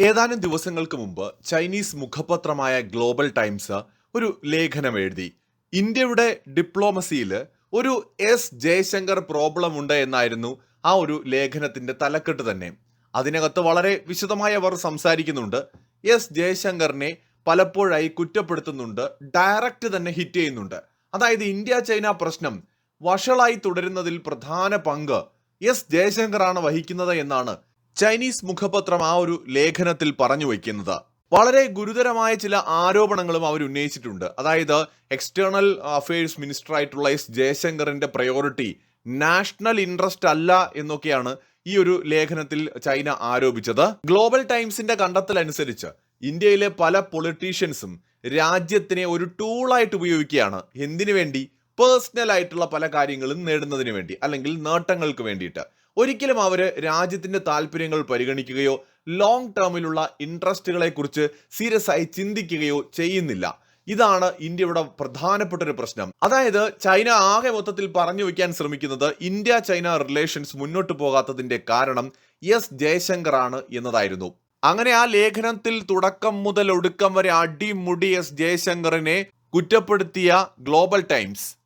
ഏതാനും ദിവസങ്ങൾക്ക് മുമ്പ് ചൈനീസ് മുഖപത്രമായ ഗ്ലോബൽ ടൈംസ് ഒരു ലേഖനം എഴുതി. ഇന്ത്യയുടെ ഡിപ്ലോമസിയിൽ ഒരു എസ് ജയശങ്കർ പ്രോബ്ലം ഉണ്ട് എന്നായിരുന്നു ആ ഒരു ലേഖനത്തിന്റെ തലക്കെട്ട് തന്നെ. അതിനകത്ത് വളരെ വിശദമായി അവർ സംസാരിക്കുന്നുണ്ട്. എസ് ജയശങ്കറിനെ പലപ്പോഴായി കുറ്റപ്പെടുത്തുന്നുണ്ട് ഡയറക്റ്റ് തന്നെ ഹിറ്റ് ചെയ്യുന്നുണ്ട്. അതായത് ഇന്ത്യ ചൈന പ്രശ്നം വഷളായി തുടരുന്നതിൽ പ്രധാന പങ്ക് എസ് ജയശങ്കറാണ് വഹിക്കുന്നത് എന്നാണ് ചൈനീസ് മുഖപത്രം ആ ഒരു ലേഖനത്തിൽ പറഞ്ഞു വയ്ക്കുന്നത്. വളരെ ഗുരുതരമായ ചില ആരോപണങ്ങളും അവർ ഉന്നയിച്ചിട്ടുണ്ട്. അതായത് എക്സ്റ്റേണൽ അഫയേഴ്സ് മിനിസ്റ്റർ ആയിട്ടുള്ള എസ്. ജയശങ്കറിന്റെ പ്രയോറിറ്റി നാഷണൽ ഇൻട്രസ്റ്റ് അല്ല എന്നൊക്കെയാണ് ഈ ഒരു ലേഖനത്തിൽ ചൈന ആരോപിച്ചത്. ഗ്ലോബൽ ടൈംസിന്റെ കണ്ടെത്തൽ അനുസരിച്ച് ഇന്ത്യയിലെ പല പൊളിറ്റീഷ്യൻസും രാജ്യത്തിനെ ഒരു ടൂളായിട്ട് ഉപയോഗിക്കുകയാണ്. എന്തിനു വേണ്ടി? പേഴ്സണൽ ആയിട്ടുള്ള പല കാര്യങ്ങളും നേടുന്നതിന് വേണ്ടി അല്ലെങ്കിൽ നേട്ടങ്ങൾക്ക് വേണ്ടിയിട്ട്. ഒരിക്കലും അവർ രാജ്യത്തിന്റെ താല്പര്യങ്ങൾ പരിഗണിക്കുകയോ ലോങ് ടേമിലുള്ള ഇൻട്രസ്റ്റുകളെ കുറിച്ച് സീരിയസ് ആയി ചിന്തിക്കുകയോ ചെയ്യുന്നില്ല. ഇതാണ് ഇന്ത്യയുടെ പ്രധാനപ്പെട്ട ഒരു പ്രശ്നം. അതായത് ചൈന ആകെ മൊത്തത്തിൽ പറഞ്ഞു വയ്ക്കാൻ ശ്രമിക്കുന്നത് ഇന്ത്യ ചൈന റിലേഷൻസ് മുന്നോട്ട് പോകാത്തതിന്റെ കാരണം എസ് ജയശങ്കർ ആണ് എന്നതായിരുന്നു. അങ്ങനെ ആ ലേഖനത്തിൽ തുടക്കം മുതൽ ഒടുക്കം വരെ അടിമുടി എസ് ജയശങ്കറിനെ കുറ്റപ്പെടുത്തിയ ഗ്ലോബൽ ടൈംസ്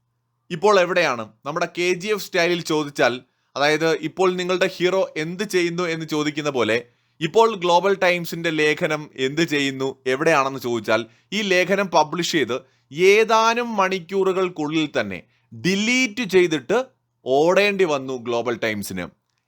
ഇപ്പോൾ എവിടെയാണ്? നമ്മുടെ കെ ജി എഫ് സ്റ്റൈലിൽ ചോദിച്ചാൽ അതായത് ഇപ്പോൾ നിങ്ങളുടെ ഹീറോ എന്ത് ചെയ്യുന്നു എന്ന് ചോദിക്കുന്ന പോലെ ഇപ്പോൾ ഗ്ലോബൽ ടൈംസിന്റെ ലേഖനം എന്ത് ചെയ്യുന്നു എവിടെയാണെന്ന് ചോദിച്ചാൽ ഈ ലേഖനം പബ്ലിഷ് ചെയ്ത് ഏതാനും മണിക്കൂറുകൾക്കുള്ളിൽ തന്നെ ഡിലീറ്റ് ചെയ്തിട്ട് ഓടേണ്ടി വന്നു ഗ്ലോബൽ ടൈംസിന്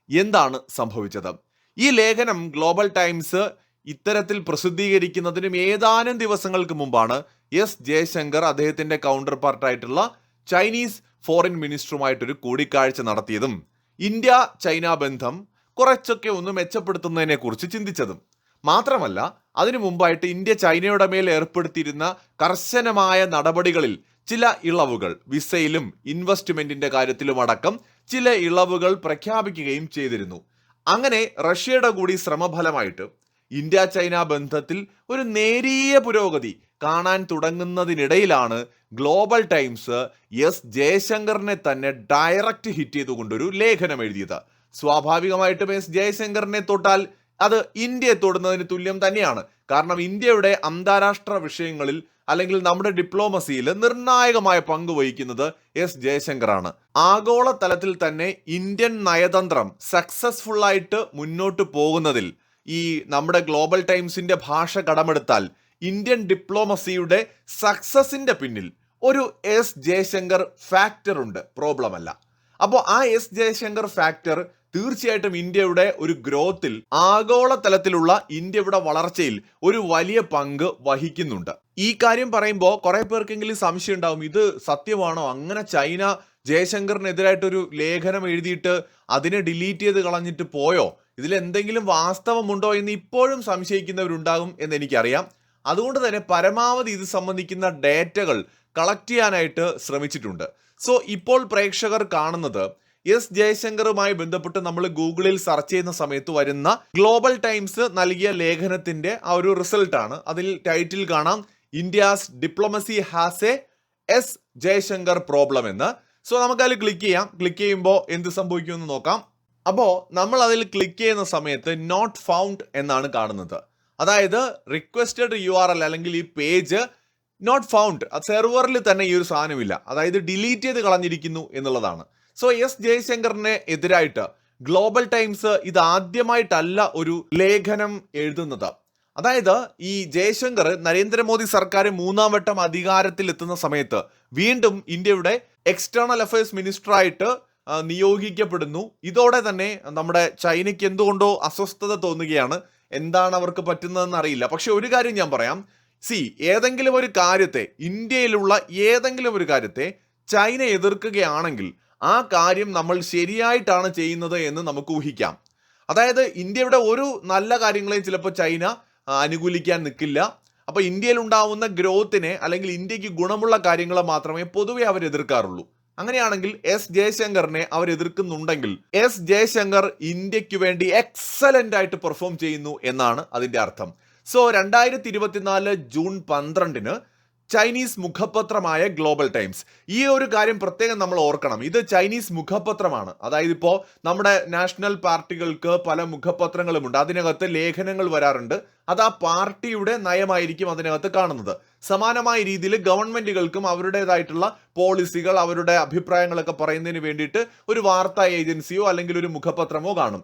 എന്താണ് സംഭവിച്ചത്? ഈ ലേഖനം ഗ്ലോബൽ ടൈംസ് ഇത്തരത്തിൽ പ്രസിദ്ധീകരിക്കുന്നതിനും ഏതാനും ദിവസങ്ങൾക്ക് മുമ്പാണ് എസ് ജയശങ്കർ അദ്ദേഹത്തിന്റെ കൗണ്ടർ പാർട്ടായിട്ടുള്ള ചൈനീസ് ഫോറിൻ മിനിസ്റ്ററുമായിട്ടൊരു കൂടിക്കാഴ്ച നടത്തിയതും ഇന്ത്യ ചൈന ബന്ധം കുറച്ചൊക്കെ ഒന്ന് മെച്ചപ്പെടുത്തുന്നതിനെ കുറിച്ച് ചിന്തിച്ചതും. മാത്രമല്ല അതിനു മുമ്പായിട്ട് ഇന്ത്യ ചൈനയുടെ മേൽ ഏർപ്പെടുത്തിയിരുന്ന കർശനമായ നടപടികളിൽ ചില ഇളവുകൾ വിസയിലും ഇൻവെസ്റ്റ്മെന്റിന്റെ കാര്യത്തിലും അടക്കം ചില ഇളവുകൾ പ്രഖ്യാപിക്കുകയും ചെയ്തിരുന്നു. അങ്ങനെ റഷ്യയുടെ കൂടി ശ്രമഫലമായിട്ട് ഇന്ത്യ ചൈന ബന്ധത്തിൽ ഒരു നേരിയ പുരോഗതി കാണാൻ തുടങ്ങുന്നതിനിടയിലാണ് ഗ്ലോബൽ ടൈംസ് എസ് ജയശങ്കറിനെ തന്നെ ഡയറക്റ്റ് ഹിറ്റ് ചെയ്തുകൊണ്ടൊരു ലേഖനം എഴുതിയത്. സ്വാഭാവികമായിട്ടും എസ് ജയശങ്കറിനെ തൊട്ടാൽ അത് ഇന്ത്യയെ തൊടുന്നതിന് തുല്യം തന്നെയാണ്. കാരണം ഇന്ത്യയുടെ അന്താരാഷ്ട്ര വിഷയങ്ങളിൽ അല്ലെങ്കിൽ നമ്മുടെ ഡിപ്ലോമസിയിൽ നിർണായകമായ പങ്ക് വഹിക്കുന്നത് എസ് ജയശങ്കറാണ്. ആഗോള തലത്തിൽ തന്നെ ഇന്ത്യൻ നയതന്ത്രം സക്സസ്ഫുള്ളായിട്ട് മുന്നോട്ട് പോകുന്നതിൽ ഈ നമ്മുടെ ഗ്ലോബൽ ടൈംസിന്റെ ഭാഷ കടമെടുത്താൽ ഇന്ത്യൻ ഡിപ്ലോമസിയുടെ സക്സസിന്റെ പിന്നിൽ ഒരു എസ് ജയശങ്കർ ഫാക്ടർ ഉണ്ട്. പ്രോബ്ലം അല്ല. അപ്പോൾ ആ എസ് ജയശങ്കർ ഫാക്ടർ തീർച്ചയായിട്ടും ഇന്ത്യയുടെ ഒരു ഗ്രോത്തിൽ ആഗോള തലത്തിലുള്ള ഇന്ത്യയുടെ വളർച്ചയിൽ ഒരു വലിയ പങ്ക് വഹിക്കുന്നുണ്ട്. ഈ കാര്യം പറയുമ്പോൾ കുറെ പേർക്കെങ്കിലും സംശയം ഉണ്ടാവും. ഇത് സത്യമാണോ? അങ്ങനെ ചൈന ജയശങ്കറിനെതിരായിട്ടൊരു ലേഖനം എഴുതിയിട്ട് അതിനെ ഡിലീറ്റ് ചെയ്ത് കളഞ്ഞിട്ട് പോയോ? ഇതിൽ എന്തെങ്കിലും വാസ്തവമുണ്ടോ എന്ന് ഇപ്പോഴും സംശയിക്കുന്നവരുണ്ടാകും എന്ന് എനിക്കറിയാം. അതുകൊണ്ട് തന്നെ പരമാവധി ഇത് സംബന്ധിക്കുന്ന ഡേറ്റകൾ കളക്ട് ചെയ്യാനായിട്ട് ശ്രമിച്ചിട്ടുണ്ട്. സോ ഇപ്പോൾ പ്രേക്ഷകർ കാണുന്നത് എസ് ജയശങ്കറുമായി ബന്ധപ്പെട്ട് നമ്മൾ ഗൂഗിളിൽ സെർച്ച് ചെയ്യുന്ന സമയത്ത് വരുന്ന ഗ്ലോബൽ ടൈംസ് നൽകിയ ലേഖനത്തിന്റെ ആ ഒരു റിസൾട്ടാണ് അതിൽ ടൈറ്റിൽ കാണാം. India's diplomacy has a S Jaishankar problem എന്ന്. സോ നമുക്ക് അതിൽ ക്ലിക്ക് ചെയ്യാം. ക്ലിക്ക് ചെയ്യുമ്പോൾ എന്ത് സംഭവിക്കുമെന്ന് നോക്കാം. അപ്പോൾ നമ്മൾ അതിൽ ക്ലിക്ക് ചെയ്യുന്ന സമയത്ത് നോട്ട് ഫൗണ്ട് എന്നാണ് കാണുന്നത്. അതായത് റിക്വസ്റ്റഡ് യു ആർ എൽ അല്ലെങ്കിൽ ഈ പേജ് നോട്ട് ഫൗണ്ട് സെർവറിൽ തന്നെ ഈ ഒരു സാധനമില്ല. അതായത് ഡിലീറ്റ് ചെയ്ത് കളഞ്ഞിരിക്കുന്നു എന്നുള്ളതാണ്. സോ എസ് ജയശങ്കറിന് എതിരായിട്ട് ഗ്ലോബൽ ടൈംസ് ഇത് ആദ്യമായിട്ടല്ല ഒരു ലേഖനം എഴുതുന്നത്. അതായത് ഈ ജയശങ്കർ നരേന്ദ്രമോദി സർക്കാർ മൂന്നാം വട്ടം അധികാരത്തിൽ എത്തുന്ന സമയത്ത് വീണ്ടും ഇന്ത്യയുടെ എക്സ്റ്റേണൽ അഫയേഴ്സ് മിനിസ്റ്ററായിട്ട് നിയോഗിക്കപ്പെടുന്നു. ഇതോടെ തന്നെ നമ്മുടെ ചൈനയ്ക്ക് എന്തുകൊണ്ടോ അസ്വസ്ഥത തോന്നുകയാണ്. എന്താണ് അവർക്ക് പറ്റുന്നതെന്ന് അറിയില്ല. പക്ഷെ ഒരു കാര്യം ഞാൻ പറയാം. സി ഏതെങ്കിലും ഒരു കാര്യത്തെ ഇന്ത്യയിലുള്ള ഏതെങ്കിലും ഒരു കാര്യത്തെ ചൈന എതിർക്കുകയാണെങ്കിൽ ആ കാര്യം നമ്മൾ ശരിയായിട്ടാണ് ചെയ്യുന്നത് എന്ന് നമുക്ക് ഊഹിക്കാം. അതായത് ഇന്ത്യയുടെ ഒരു നല്ല കാര്യങ്ങളെയും ചിലപ്പോൾ ചൈന അനുകൂലിക്കാൻ നിൽക്കില്ല. അപ്പോൾ ഇന്ത്യയിൽ ഉണ്ടാവുന്ന ഗ്രോത്തിനെ അല്ലെങ്കിൽ ഇന്ത്യയ്ക്ക് ഗുണമുള്ള കാര്യങ്ങളെ മാത്രമേ പൊതുവെ അവർ എതിർക്കാറുള്ളൂ. അങ്ങനെയാണെങ്കിൽ എസ് ജയശങ്കറിനെ അവർ എതിർക്കുന്നുണ്ടെങ്കിൽ എസ് ജയശങ്കർ ഇന്ത്യയ്ക്ക് വേണ്ടി എക്സലന്റ് ആയിട്ട് പെർഫോം ചെയ്യുന്നു എന്നാണ് അതിന്റെ അർത്ഥം. സോ രണ്ടായിരത്തി ഇരുപത്തിനാല് ജൂൺ പന്ത്രണ്ടിന് ചൈനീസ് മുഖപത്രമായ ഗ്ലോബൽ ടൈംസ് ഈ ഒരു കാര്യം പ്രത്യേകം നമ്മൾ ഓർക്കണം. ഇത് ചൈനീസ് മുഖപത്രമാണ്. അതായത് ഇപ്പോൾ നമ്മുടെ നാഷണൽ പാർട്ടികൾക്ക് പല മുഖപത്രങ്ങളുമുണ്ട്. അതിനകത്ത് ലേഖനങ്ങൾ വരാറുണ്ട്. അത് ആ പാർട്ടിയുടെ നയമായിരിക്കും അതിനകത്ത് കാണുന്നത്. സമാനമായ രീതിയിൽ ഗവൺമെന്റുകൾക്കും അവരുടേതായിട്ടുള്ള പോളിസികൾ അവരുടെ അഭിപ്രായങ്ങളൊക്കെ പറയുന്നതിന് വേണ്ടിയിട്ട് ഒരു വാർത്താ ഏജൻസിയോ അല്ലെങ്കിൽ ഒരു മുഖപത്രമോ കാണും.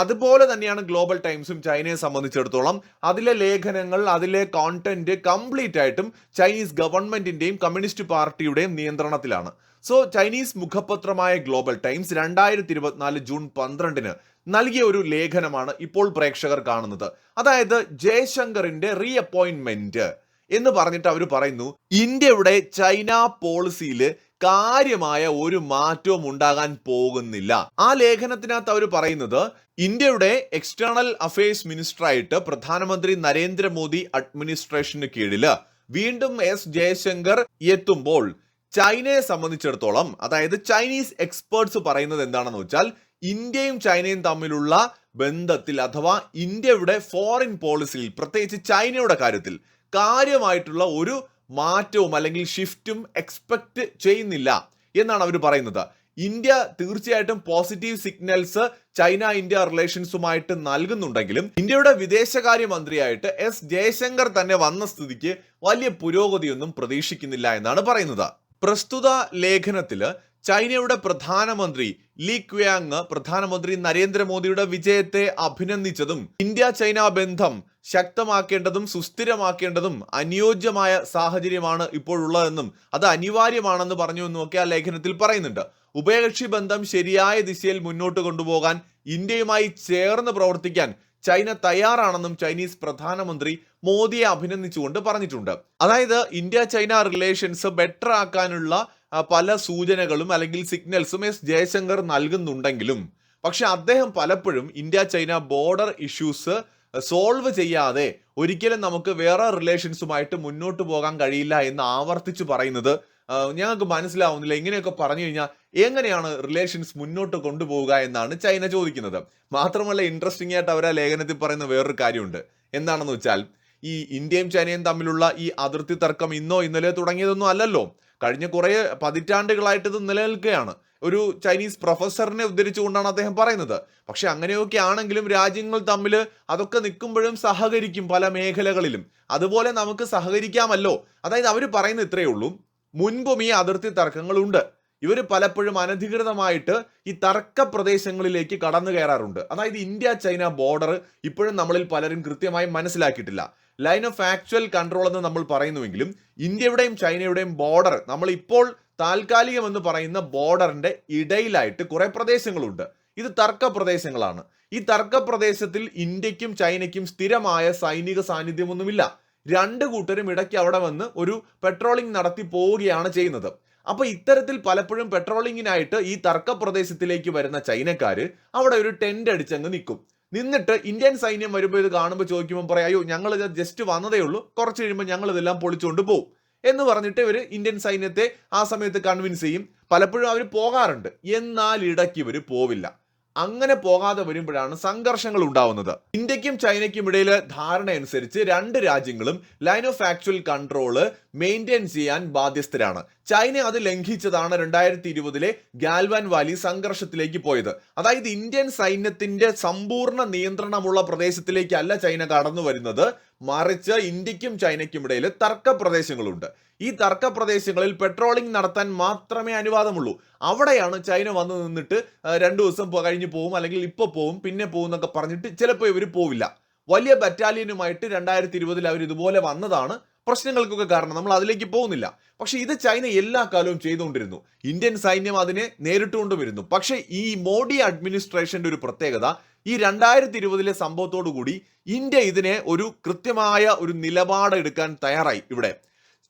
അതുപോലെ തന്നെയാണ് ഗ്ലോബൽ ടൈംസും ചൈനയെ സംബന്ധിച്ചിടത്തോളം അതിലെ ലേഖനങ്ങൾ അതിലെ കോണ്ടന്റ് കംപ്ലീറ്റ് ആയിട്ടും ചൈനീസ് ഗവൺമെന്റിന്റെയും കമ്മ്യൂണിസ്റ്റ് പാർട്ടിയുടെയും നിയന്ത്രണത്തിലാണ്. സോ ചൈനീസ് മുഖപത്രമായ ഗ്ലോബൽ ടൈംസ് രണ്ടായിരത്തി ഇരുപത്തിനാല് ജൂൺ പന്ത്രണ്ടിന് നൽകിയ ഒരു ലേഖനമാണ് ഇപ്പോൾ പ്രേക്ഷകർ കാണുന്നത്. അതായത് ജയശങ്കറിന്റെ റീ അപ്പോയിന്റ്മെന്റ് എന്ന് പറഞ്ഞിട്ട് അവർ പറയുന്നു ഇന്ത്യയുടെ ചൈന പോളിസിയിൽ കാര്യമായ ഒരു മാറ്റവും ഉണ്ടാകാൻ പോകുന്നില്ല. ആ ലേഖനത്തിനകത്ത് അവർ പറയുന്നത് ഇന്ത്യയുടെ എക്സ്റ്റേണൽ അഫയേഴ്സ് മിനിസ്റ്ററായിട്ട് പ്രധാനമന്ത്രി നരേന്ദ്രമോദി അഡ്മിനിസ്ട്രേഷന് കീഴിൽ വീണ്ടും എസ് ജയശങ്കർ എത്തുമ്പോൾ ചൈനയെ സംബന്ധിച്ചിടത്തോളം അതായത് ചൈനീസ് എക്സ്പേർട്സ് പറയുന്നത് എന്താണെന്ന് വെച്ചാൽ ഇന്ത്യയും ചൈനയും തമ്മിലുള്ള ബന്ധത്തിൽ അഥവാ ഇന്ത്യയുടെ ഫോറിൻ പോളിസിയിൽ പ്രത്യേകിച്ച് ചൈനയുടെ കാര്യത്തിൽ കാര്യമായിട്ടുള്ള ഒരു മാറ്റവും അല്ലെങ്കിൽ ഷിഫ്റ്റും എക്സ്പെക്ട് ചെയ്യുന്നില്ല എന്നാണ് അവർ പറയുന്നത്. ഇന്ത്യ തീർച്ചയായിട്ടും പോസിറ്റീവ് സിഗ്നൽസ് ചൈന ഇന്ത്യ റിലേഷൻസുമായിട്ട് നൽകുന്നുണ്ടെങ്കിലും ഇന്ത്യയുടെ വിദേശകാര്യമന്ത്രിയായിട്ട് എസ് ജയശങ്കർ തന്നെ വന്ന സ്ഥിതിക്ക് വലിയ പുരോഗതിയൊന്നും പ്രതീക്ഷിക്കുന്നില്ല എന്നാണ് പറയുന്നത്. പ്രസ്തുത ലേഖനത്തിൽ ചൈനയുടെ പ്രധാനമന്ത്രി ലീ ക്വയാങ് പ്രധാനമന്ത്രി നരേന്ദ്രമോദിയുടെ വിജയത്തെ അഭിനന്ദിച്ചതും ഇന്ത്യ ചൈന ബന്ധം ശക്തമാക്കേണ്ടതും സുസ്ഥിരമാക്കേണ്ടതും അനുയോജ്യമായ സാഹചര്യമാണ് ഇപ്പോഴുള്ളതെന്നും അത് അനിവാര്യമാണെന്ന് പറഞ്ഞു എന്നുമൊക്കെ ആ ലേഖനത്തിൽ പറയുന്നുണ്ട്. ഉഭയകക്ഷി ബന്ധം ശരിയായ ദിശയിൽ മുന്നോട്ട് കൊണ്ടുപോകാൻ ഇന്ത്യയുമായി ചേർന്ന് പ്രവർത്തിക്കാൻ ചൈന തയ്യാറാണെന്നും ചൈനീസ് പ്രധാനമന്ത്രി മോദിയെ അഭിനന്ദിച്ചുകൊണ്ട് പറഞ്ഞിട്ടുണ്ട്. അതായത് ഇന്ത്യ ചൈന റിലേഷൻസ് ബെറ്റർ ആക്കാനുള്ള പല സൂചനകളും അല്ലെങ്കിൽ സിഗ്നൽസും എസ് ജയശങ്കർ നൽകുന്നുണ്ടെങ്കിലും പക്ഷെ അദ്ദേഹം പലപ്പോഴും India China border issues solve ചെയ്യാതെ ഒരിക്കലും നമുക്ക് വേറെ റിലേഷൻസുമായിട്ട് മുന്നോട്ട് പോകാൻ കഴിയില്ല എന്ന് ആവർത്തിച്ച് പറയുന്നത് ഞങ്ങൾക്ക് മനസ്സിലാവുന്നില്ല. ഇങ്ങനെയൊക്കെ പറഞ്ഞു കഴിഞ്ഞാൽ എങ്ങനെയാണ് റിലേഷൻസ് മുന്നോട്ട് കൊണ്ടുപോവുക എന്നാണ് ചൈന ചോദിക്കുന്നത്. മാത്രമല്ല ഇൻട്രസ്റ്റിംഗ് ആയിട്ട് അവർ ആ ലേഖനത്തിൽ പറയുന്ന വേറൊരു കാര്യമുണ്ട്. എന്താണെന്ന് വെച്ചാൽ ഈ ഇന്ത്യയും ചൈനയും തമ്മിലുള്ള ഈ അതിർത്തി തർക്കം ഇന്നോ ഇന്നലെ തുടങ്ങിയതൊന്നും അല്ലല്ലോ. കഴിഞ്ഞ കുറേ പതിറ്റാണ്ടുകളായിട്ട് ഇത് നിലനിൽക്കുകയാണ്. ഒരു ചൈനീസ് പ്രൊഫസറിനെ ഉദ്ധരിച്ചുകൊണ്ടാണ് അദ്ദേഹം പറയുന്നത്. പക്ഷെ അങ്ങനെയൊക്കെ ആണെങ്കിലും രാജ്യങ്ങൾ തമ്മിൽ അതൊക്കെ നിൽക്കുമ്പോഴും സഹകരിക്കും പല മേഖലകളിലും. അതുപോലെ നമുക്ക് സഹകരിക്കാമല്ലോ. അതായത് അവർ പറയുന്ന ഇത്രയേ ഉള്ളൂ. മുൻപും ഈ അതിർത്തി തർക്കങ്ങളുണ്ട്. ഇവർ പലപ്പോഴും അനധികൃതമായിട്ട് ഈ തർക്ക പ്രദേശങ്ങളിലേക്ക് കടന്നു കയറാറുണ്ട്. അതായത് ഇന്ത്യ ചൈന ബോർഡർ ഇപ്പോഴും നമ്മളിൽ പലരും കൃത്യമായി മനസ്സിലാക്കിയിട്ടില്ല. ലൈൻ ഓഫ് ആക്ച്വൽ കൺട്രോൾ എന്ന് നമ്മൾ പറയുന്നുവെങ്കിലും ഇന്ത്യയുടെയും ചൈനയുടെയും ബോർഡർ നമ്മൾ ഇപ്പോൾ താൽക്കാലികം എന്ന് പറയുന്ന ബോർഡറിന്റെ ഇടയിലായിട്ട് കുറേ പ്രദേശങ്ങളുണ്ട്. ഇത് തർക്ക പ്രദേശങ്ങളാണ്. ഈ തർക്ക പ്രദേശത്തിൽ ഇന്ത്യക്കും ചൈനയ്ക്കും സ്ഥിരമായ സൈനിക സാന്നിധ്യമൊന്നുമില്ല. രണ്ട് കൂട്ടരും ഇടയ്ക്ക് അവിടെ വന്ന് ഒരു പെട്രോളിംഗ് നടത്തി പോവുകയാണ് ചെയ്യുന്നത്. അപ്പൊ ഇത്തരത്തിൽ പലപ്പോഴും പെട്രോളിങ്ങിനായിട്ട് ഈ തർക്ക പ്രദേശത്തിലേക്ക് വരുന്ന ചൈനക്കാര് അവിടെ ഒരു ടെന്റ് അടിച്ചങ്ങ് നിൽക്കും. നിന്നിട്ട് ഇന്ത്യൻ സൈന്യം വരുമ്പോൾ ഇത് കാണുമ്പോൾ ചോദിക്കുമ്പോൾ പറയാം അയ്യോ ഞങ്ങൾ ഇത് ജസ്റ്റ് വന്നതേ ഉള്ളൂ. കുറച്ച് കഴിയുമ്പോൾ ഞങ്ങൾ ഇതെല്ലാം പൊളിച്ചുകൊണ്ട് പോകും എന്ന് പറഞ്ഞിട്ട് ഇവർ ഇന്ത്യൻ സൈന്യത്തെ ആ സമയത്ത് കൺവിൻസ് ചെയ്യും. പലപ്പോഴും അവർ പോകാറുണ്ട്. എന്നാൽ ഇടയ്ക്ക് ഇവർ പോവില്ല. അങ്ങനെ പോകാതെ വരുമ്പോഴാണ് സംഘർഷങ്ങൾ ഉണ്ടാവുന്നത്. ഇന്ത്യക്കും ചൈനയ്ക്കും ഇടയിലെ ധാരണ അനുസരിച്ച് രണ്ട് രാജ്യങ്ങളും line of actual control maintain ചെയ്യാൻ ബാധ്യസ്ഥരാണ്. ചൈന അത് ലംഘിച്ചതാണ് രണ്ടായിരത്തി ഇരുപതിലെ ഗാൽവാൻ വാലി സംഘർഷത്തിലേക്ക് പോയത്. അതായത് ഇന്ത്യൻ സൈന്യത്തിന്റെ സമ്പൂർണ നിയന്ത്രണമുള്ള പ്രദേശത്തിലേക്കല്ല ചൈന കടന്നു വരുന്നത്. മറിച്ച് ഇന്ത്യക്കും ചൈനയ്ക്കും ഇടയിൽ തർക്ക പ്രദേശങ്ങളുണ്ട് ഈ തർക്ക പ്രദേശങ്ങളിൽ പെട്രോളിംഗ് നടത്താൻ മാത്രമേ അനുവാദമുള്ളൂ. അവിടെയാണ് ചൈന വന്നു നിന്നിട്ട് രണ്ടു ദിവസം കഴിഞ്ഞ് പോവും അല്ലെങ്കിൽ ഇപ്പോൾ പോവും പിന്നെ പോവും എന്നൊക്കെ പറഞ്ഞിട്ട് ചിലപ്പോൾ ഇവർ പോവില്ല. വലിയ ബറ്റാലിയനുമായിട്ട് രണ്ടായിരത്തി ഇരുപതിൽ അവർ ഇതുപോലെ വന്നതാണ്. പ്രശ്നങ്ങൾക്കൊക്കെ കാരണം നമ്മൾ അതിലേക്ക് പോകുന്നില്ല. പക്ഷേ ഇത് ചൈന എല്ലാ കാലവും ചെയ്തുകൊണ്ടിരുന്നു. ഇന്ത്യൻ സൈന്യം അതിനെ നേരിട്ടുകൊണ്ടുവരുന്നു പക്ഷേ ഈ മോഡി അഡ്മിനിസ്ട്രേഷന്റെ ഒരു പ്രത്യേകത ഈ രണ്ടായിരത്തി ഇരുപതിലെ സംഭവത്തോടു കൂടി ഇന്ത്യ ഇതിനെ ഒരു കൃത്യമായ ഒരു നിലപാട് എടുക്കാൻ തയ്യാറായി ഇവിടെ.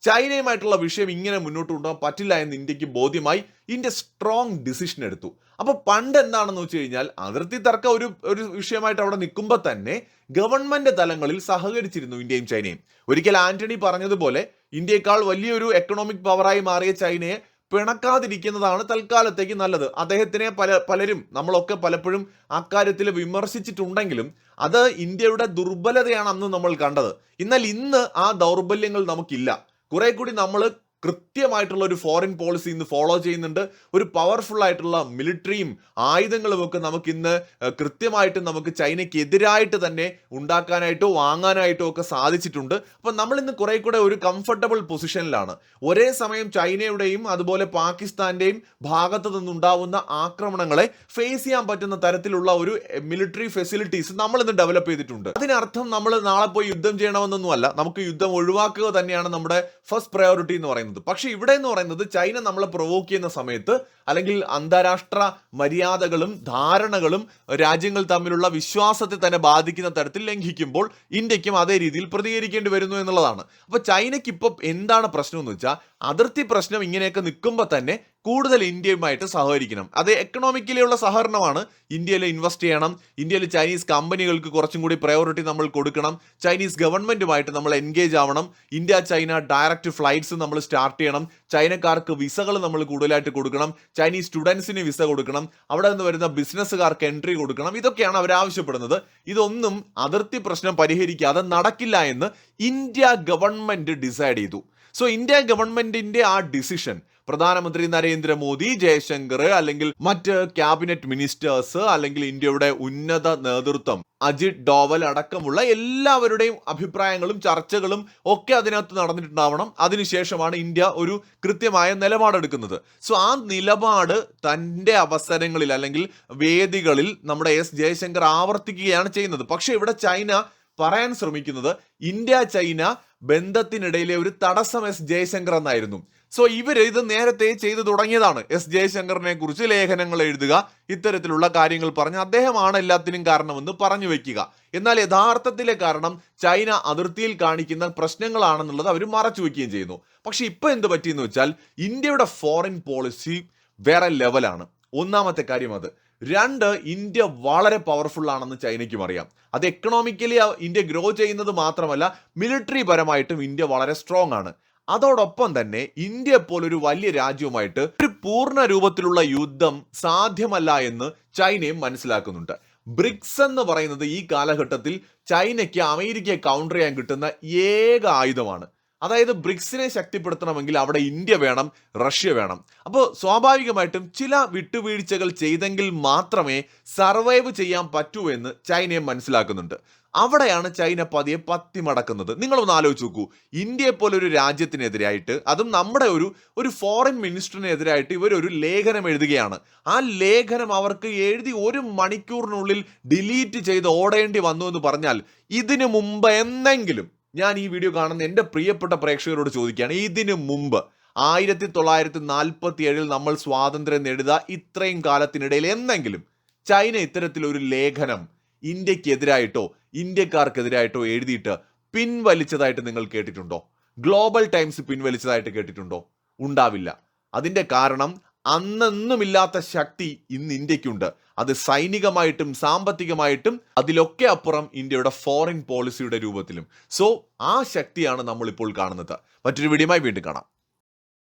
ചൈനയുമായിട്ടുള്ള വിഷയം ഇങ്ങനെ മുന്നോട്ട് കൊണ്ടുപോകാൻ പറ്റില്ല എന്ന് ഇന്ത്യയ്ക്ക് ബോധ്യമായി ഇന്ത്യ സ്ട്രോങ് ഡിസിഷൻ എടുത്തു. അപ്പോൾ പണ്ട് എന്താണെന്ന് വെച്ച് കഴിഞ്ഞാൽ അതിർത്തി തർക്കം ഒരു ഒരു വിഷയമായിട്ട് അവിടെ നിൽക്കുമ്പോൾ തന്നെ ഗവൺമെന്റ് തലങ്ങളിൽ സഹകരിച്ചിരുന്നു ഇന്ത്യയും ചൈനയും. ഒരിക്കൽ ആന്റണി പറഞ്ഞതുപോലെ ഇന്ത്യയെക്കാൾ വലിയൊരു എക്കണോമിക് പവറായി മാറിയ ചൈനയെ പിണക്കാതിരിക്കുന്നതാണ് തൽക്കാലത്തേക്ക് നല്ലത്. അദ്ദേഹത്തിനെ പല പലരും നമ്മളൊക്കെ പലപ്പോഴും അക്കാര്യത്തിൽ വിമർശിച്ചിട്ടുണ്ടെങ്കിലും അത് ഇന്ത്യയുടെ ദുർബലതയാണ് അന്ന് നമ്മൾ കണ്ടത്. എന്നാൽ ഇന്ന് ആ ദൗർബല്യങ്ങൾ നമുക്കില്ല. കുറെ കൂടി നമ്മൾ കൃത്യമായിട്ടുള്ള ഒരു ഫോറിൻ പോളിസി ഇന്ന് ഫോളോ ചെയ്യുന്നുണ്ട്. ഒരു പവർഫുൾ ആയിട്ടുള്ള മിലിറ്ററിയും ആയുധങ്ങളും ഒക്കെ നമുക്ക് ഇന്ന് കൃത്യമായിട്ട് നമുക്ക് ചൈനയ്ക്ക് എതിരായിട്ട് തന്നെ ഉണ്ടാക്കാനായിട്ടോ വാങ്ങാനായിട്ടോ ഒക്കെ സാധിച്ചിട്ടുണ്ട്. അപ്പം നമ്മൾ ഇന്ന് കുറെ കൂടെ ഒരു കംഫർട്ടബിൾ പൊസിഷനിലാണ് ഒരേ സമയം ചൈനയുടെയും അതുപോലെ പാകിസ്ഥാന്റെയും ഭാഗത്ത് നിന്നുണ്ടാവുന്ന ആക്രമണങ്ങളെ ഫേസ് ചെയ്യാൻ പറ്റുന്ന തരത്തിലുള്ള ഒരു മിലിറ്ററി ഫെസിലിറ്റീസ് നമ്മൾ ഇന്ന് ഡെവലപ്പ് ചെയ്തിട്ടുണ്ട്. അതിനർത്ഥം നമ്മൾ നാളെ പോയി യുദ്ധം ചെയ്യണമെന്നൊന്നുമല്ല. നമുക്ക് യുദ്ധം ഒഴിവാക്കുക തന്നെയാണ് നമ്മുടെ ഫസ്റ്റ് പ്രയോറിറ്റി എന്ന് പറയുന്നത്. പക്ഷേ ഇവിടെ എന്ന് പറയുന്നത് ചൈന നമ്മളെ പ്രൊവോക്ക് ചെയ്യുന്ന സമയത്ത് അല്ലെങ്കിൽ അന്താരാഷ്ട്ര മര്യാദകളും ധാരണകളും രാജ്യങ്ങൾ തമ്മിലുള്ള വിശ്വാസത്തെ തന്നെ ബാധിക്കുന്ന തരത്തിൽ ലംഘിക്കുമ്പോൾ ഇന്ത്യക്കും അതേ രീതിയിൽ പ്രതികരിക്കേണ്ടി വരുന്നു എന്നുള്ളതാണ്. അപ്പോൾ ചൈനയ്ക്ക് ഇപ്പം എന്താണ് പ്രശ്നം എന്ന് വെച്ചാൽ അതിർത്തി പ്രശ്നം ഇങ്ങനെയൊക്കെ നിൽക്കുമ്പോൾ തന്നെ കൂടുതൽ ഇന്ത്യയുമായിട്ട് സഹകരിക്കണം. അത് എക്കണോമിക്കലിയുള്ള സഹകരണമാണ്. ഇന്ത്യയിൽ ഇൻവെസ്റ്റ് ചെയ്യണം. ഇന്ത്യയിൽ ചൈനീസ് കമ്പനികൾക്ക് കുറച്ചും കൂടി പ്രയോറിറ്റി നമ്മൾ കൊടുക്കണം. ചൈനീസ് ഗവൺമെന്റുമായിട്ട് നമ്മൾ എൻഗേജ് ആവണം. ഇന്ത്യ ചൈന ഡയറക്റ്റ് ഫ്ലൈറ്റ്സ് നമ്മൾ സ്റ്റാർട്ട് ചെയ്യണം. ചൈനക്കാർക്ക് വിസകൾ നമ്മൾ കൂടുതലായിട്ട് കൊടുക്കണം. ചൈനീസ് സ്റ്റുഡൻസിന് വിസ കൊടുക്കണം. അവിടെ നിന്ന് വരുന്ന ബിസിനസ്സുകാർക്ക് എൻട്രി കൊടുക്കണം. ഇതൊക്കെയാണ് അവർ ആവശ്യപ്പെടുന്നത്. ഇതൊന്നും അതിർത്തി പ്രശ്നം പരിഹരിക്കാതെ നടക്കില്ല എന്ന് ഇന്ത്യ ഗവൺമെന്റ് ഡിസൈഡ് ചെയ്തു. സോ ഇന്ത്യ ഗവൺമെന്റിന്റെ ആ ഡിസിഷൻ പ്രധാനമന്ത്രി നരേന്ദ്രമോദി ജയശങ്കർ അല്ലെങ്കിൽ മറ്റ് ക്യാബിനറ്റ് മിനിസ്റ്റേഴ്സ് അല്ലെങ്കിൽ ഇന്ത്യയുടെ ഉന്നത നേതൃത്വം അജിത് ഡോവൽ അടക്കമുള്ള എല്ലാവരുടെയും അഭിപ്രായങ്ങളും ചർച്ചകളും ഒക്കെ അതിനകത്ത് നടന്നിട്ടുണ്ടാവണം. അതിനുശേഷമാണ് ഇന്ത്യ ഒരു കൃത്യമായ നിലപാടെടുക്കുന്നത്. സോ ആ നിലപാട് തന്റെ അവസരങ്ങളിൽ അല്ലെങ്കിൽ വേദികളിൽ നമ്മുടെ എസ് ജയശങ്കർ ആവർത്തിക്കുകയാണ് ചെയ്യുന്നത്. പക്ഷെ ഇവിടെ ചൈന പറയാൻ ശ്രമിക്കുന്നത് ഇന്ത്യ ചൈന ബന്ധത്തിനിടയിലെ ഒരു തടസ്സം എസ് ജയശങ്കർ എന്നായിരുന്നു. സോ ഇവർ ഇത് നേരത്തെ ചെയ്തു തുടങ്ങിയതാണ്. എസ് ജയശങ്കറിനെ കുറിച്ച് ലേഖനങ്ങൾ എഴുതുക ഇത്തരത്തിലുള്ള കാര്യങ്ങൾ പറഞ്ഞ് അദ്ദേഹമാണ് എല്ലാത്തിനും കാരണമെന്ന് പറഞ്ഞു വെക്കുക. എന്നാൽ യഥാർത്ഥത്തിലെ കാരണം ചൈന അതിർത്തിയിൽ കാണിക്കുന്ന പ്രശ്നങ്ങളാണെന്നുള്ളത് അവർ മറച്ചു വെക്കുകയും ചെയ്യുന്നു. പക്ഷെ ഇപ്പൊ എന്ത് പറ്റിയെന്ന് വെച്ചാൽ ഇന്ത്യയുടെ ഫോറിൻ പോളിസി വേറെ ലെവലാണ് ഒന്നാമത്തെ കാര്യം അത്. രണ്ട് ഇന്ത്യ വളരെ പവർഫുൾ ആണെന്ന് ചൈനയ്ക്കും അറിയാം. അത് എക്കണോമിക്കലി ഇന്ത്യ ഗ്രോ ചെയ്യുന്നത് മാത്രമല്ല മിലിറ്ററി പരമായിട്ടും ഇന്ത്യ വളരെ സ്ട്രോങ് ആണ്. അതോടൊപ്പം തന്നെ ഇന്ത്യ പോലൊരു വലിയ രാജ്യവുമായിട്ട് ഒരു പൂർണ രൂപത്തിലുള്ള യുദ്ധം സാധ്യമല്ല എന്ന് ചൈനയും മനസ്സിലാക്കുന്നുണ്ട്. ബ്രിക്സ് എന്ന് പറയുന്നത് ഈ കാലഘട്ടത്തിൽ ചൈനയ്ക്ക് അമേരിക്കയെ കൗണ്ടർ ചെയ്യാൻ കിട്ടുന്ന ഏക ആയുധമാണ്. അതായത് ബ്രിക്സിനെ ശക്തിപ്പെടുത്തണമെങ്കിൽ അവിടെ ഇന്ത്യ വേണം റഷ്യ വേണം. അപ്പോൾ സ്വാഭാവികമായിട്ടും ചില വിട്ടുവീഴ്ചകൾ ചെയ്തെങ്കിൽ മാത്രമേ സർവൈവ് ചെയ്യാൻ പറ്റൂ എന്ന് ചൈനയും മനസ്സിലാക്കുന്നുണ്ട്. അവിടെയാണ് ചൈന പതിയെ പത്തി മടക്കുന്നത് നിങ്ങളൊന്ന് ആലോചിച്ച് നോക്കൂ. ഇന്ത്യയെ പോലെ ഒരു രാജ്യത്തിനെതിരായിട്ട് അതും നമ്മുടെ ഒരു ഒരു ഫോറിൻ മിനിസ്റ്ററിനെതിരായിട്ട് ഇവരൊരു ലേഖനം എഴുതുകയാണ്. ആ ലേഖനം അവർക്ക് എഴുതി ഒരു മണിക്കൂറിനുള്ളിൽ ഡിലീറ്റ് ചെയ്ത് ഓടേണ്ടി വന്നു എന്ന് പറഞ്ഞാൽ ഇതിനു മുമ്പ് എന്നെങ്കിലും ഞാൻ ഈ വീഡിയോ കാണുന്ന എന്റെ പ്രിയപ്പെട്ട പ്രേക്ഷകരോട് ചോദിക്കുകയാണ് ഇതിനു മുമ്പ് ആയിരത്തി തൊള്ളായിരത്തി നാൽപ്പത്തി ഏഴിൽ നമ്മൾ സ്വാതന്ത്ര്യം നേടുക ഇത്രയും കാലത്തിനിടയിൽ എന്നെങ്കിലും ചൈന ഇത്തരത്തിലൊരു ലേഖനം ഇന്ത്യക്കെതിരായിട്ടോ ഇന്ത്യക്കാർക്കെതിരായിട്ടോ എഴുതിയിട്ട് പിൻവലിച്ചതായിട്ട് നിങ്ങൾ കേട്ടിട്ടുണ്ടോ? ഗ്ലോബൽ ടൈംസ് പിൻവലിച്ചതായിട്ട് കേട്ടിട്ടുണ്ടോ? ഉണ്ടാവില്ല. അതിന്റെ കാരണം അന്നെന്നുമില്ലാത്ത ശക്തി ഇന്ന് ഇന്ത്യക്കുണ്ട്. അത് സൈനികമായിട്ടും സാമ്പത്തികമായിട്ടും അതിലൊക്കെ അപ്പുറം ഇന്ത്യയുടെ ഫോറിൻ പോളിസിയുടെ രൂപത്തിലും. സോ ആ ശക്തിയാണ് നമ്മളിപ്പോൾ കാണുന്നത്. മറ്റൊരു വീഡിയോയുമായി വീണ്ടും കാണാം.